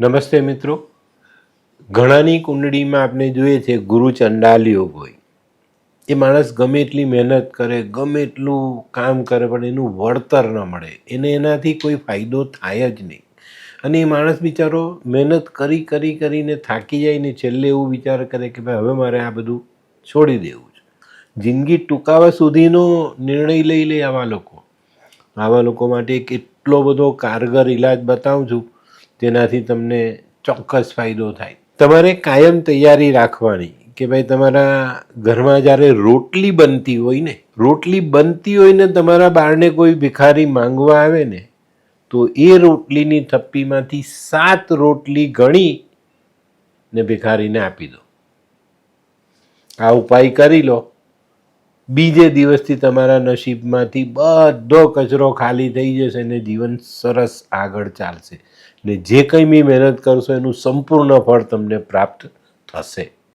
નમસ્તે મિત્રો. ઘણાની કુંડળીમાં આપણે જોઈએ છે ગુરુ ચંડાલીઓ હોય. એ માણસ ગમે એટલી મહેનત કરે, ગમે એટલું કામ કરે, પણ એનું વળતર ન મળે. એને એનાથી કોઈ ફાયદો થાય જ નહીં. અને એ માણસ બિચારો મહેનત કરી કરી, કરીને થાકી જાય ને છેલ્લે એવું વિચાર કરે કે ભાઈ હવે મારે આ બધું છોડી દેવું છે. જિંદગી ટૂંકાવા સુધીનો નિર્ણય લઈ લે આવા લોકો. આવા લોકો માટે કેટલો બધો કારગર ઇલાજ બતાવું છું. જેનાથી તમને ચોક્કસ ફાયદો થાય. તમારે કાયમ તૈયારી રાખવાની કે ભાઈ તમારા ઘરમાં જ્યારે રોટલી બનતી હોય ને, રોટલી બનતી હોય ને તમારા બાળને કોઈ ભિખારી માંગવા આવે ને, તો એ રોટલીની થપ્પીમાંથી સાત રોટલી ગણી ને ભિખારીને આપી દો. આ ઉપાય કરી લો. બીજે દિવસથી તમારા નસીબમાંથી બધો કચરો ખાલી થઈ જશે ને જીવન સરસ આગળ ચાલશે. ને જે કંઈ બી મહેનત કરશો એનું સંપૂર્ણ ફળ તમને પ્રાપ્ત થશે.